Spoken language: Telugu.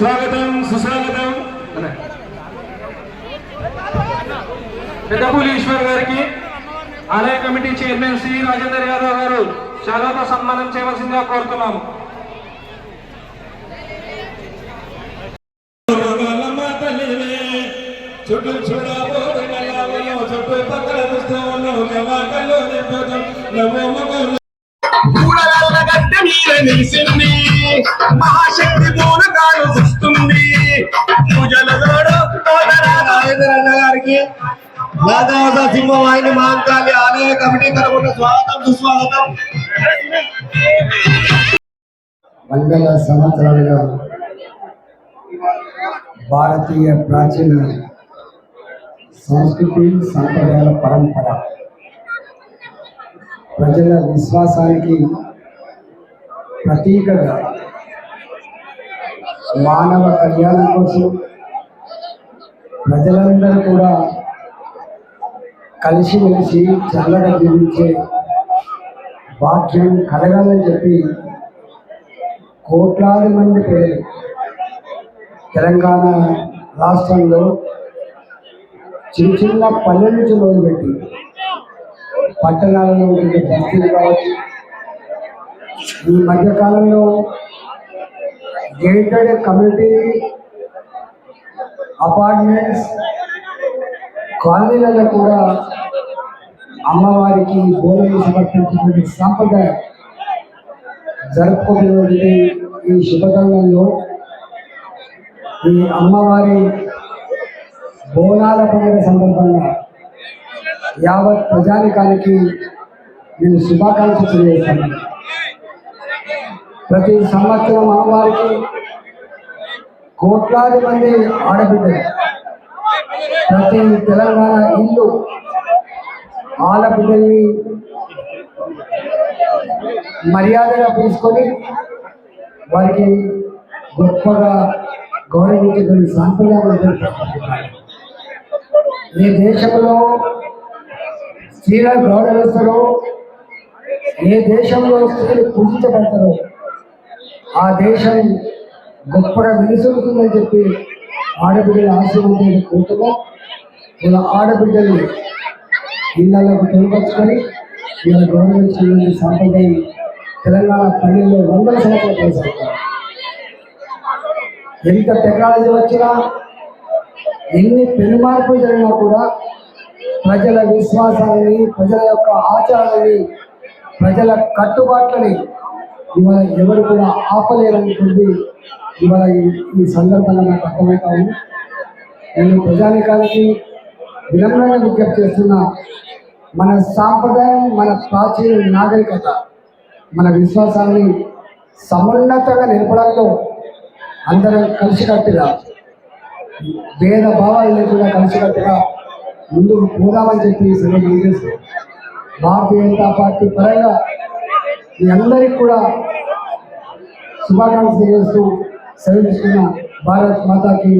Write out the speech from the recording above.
స్వాగతం సుస్వాగతం. పెద్దపూలి ఈశ్వర్ గారికి ఆలయ కమిటీ చైర్మన్ శ్రీ రాజేందర్ యాదవ్ గారు శాలతో సన్మానం చేయవలసిందిగా కోరుతున్నాము. చుట్టూ చూడబోదు చుట్టూ పక్కల చూస్తూ ఉన్నావు కళ్ళు నింపుతాం నవ్వు ముగ్గురు కూడగల్ల గడ్డ మీద నిలిసింది. మహాశక్తి మూలకాలు రాజేంద్రన్న గారికి యాదవ సింహవాహిని మహంకాళి ఆలయ కమిటీ తరపున స్వాగతం సుస్వాగతం వందల సంవత్సరాలుగా భారతీయ ప్రాచీన సంస్కృతి సంప్రదాయాల పరంపర ప్రజల విశ్వాసానికి ప్రతీకగా మానవ కళ్యాణం కోసం ప్రజలందరూ కూడా కలిసిమెలిసి చల్లగా జీవించే భాగ్యం కలగాలని చెప్పి కోట్లాది మంది పేరు తెలంగాణ రాష్ట్రంలో చిన్న చిన్న పల్లె నుంచి మొదలుపెట్టి పట్టణాలలో ఉండే బస్తీలు కావచ్చు ఈ మధ్యకాలంలో గేటెడ్ కమ్యూనిటీ అపార్ట్మెంట్స్ కాలనీలలో కూడా అమ్మవారికి బోధన సమర్పించినటువంటి సాంప్రదాయం జరుపుకుంటున్నటువంటి ఈ శుభతరుణంలో ఈ అమ్మవారి బోనాల పండుగ సందర్భంగా యావత్ ప్రజానికానికి నేను శుభాకాంక్షలు తెలియజేస్తాను. ప్రతి సంవత్సరం అమ్మవారికి కోట్లాది మంది ఆడబిడ్డలు. ప్రతి తెలంగాణ ఇల్లు ఆడబిడ్డల్ని మర్యాదగా పిలుచుకొని వారికి గొప్పగా గౌరవించేటువంటి సాంప్రదాయాలు ఈ దేశంలో స్త్రీల గౌరవిస్తారో ఏ దేశంలో స్త్రీలు పూజించబడతారో ఆ దేశం గొప్పగా వెలుసుకుంటుందని చెప్పి ఆడబిడ్డల ఆశీర్వాదాలు కోరుతున్నాం. ఇలా ఆడబిడ్డల్ని ఇళ్ళకు తెలియపరుచుకొని ఇలా గౌరవించిన సాంప్రదాయం తెలంగాణ పల్లెల్లో వందల సంవత్సరాలు కొనసాగుతారు. ఎంత టెక్నాలజీ వచ్చినా ఎన్ని పెనుమార్పులు జరిగినా కూడా ప్రజల విశ్వాసాలని ప్రజల యొక్క ఆచారాలని ప్రజల కట్టుబాట్లని ఇవాళ ఎవరు కూడా ఆపలేరనుకుంది. ఇవాళ ఈ- ఈ సందర్భంగా నాకు అర్థమవుతా ఉంది. నేను ప్రజానికానికి వినమ్రంగా విజ్ఞప్తి చేస్తున్నా మన సాంప్రదాయం మన ప్రాచీన నాగరికత మన విశ్వాసాన్ని సమున్నతంగా నిలపడంలో అందరం కలిసికట్టుగా భేద భావాలు లేకుండా కలిసికట్టుగా ముందుకు పోదామని చెప్పి తెలియజేస్తూ భారతీయ జనతా పార్టీ పరంగా మీ అందరికి కూడా శుభాకాంక్షలు చేస్తూ సెలవు భారత్ మాతాకి.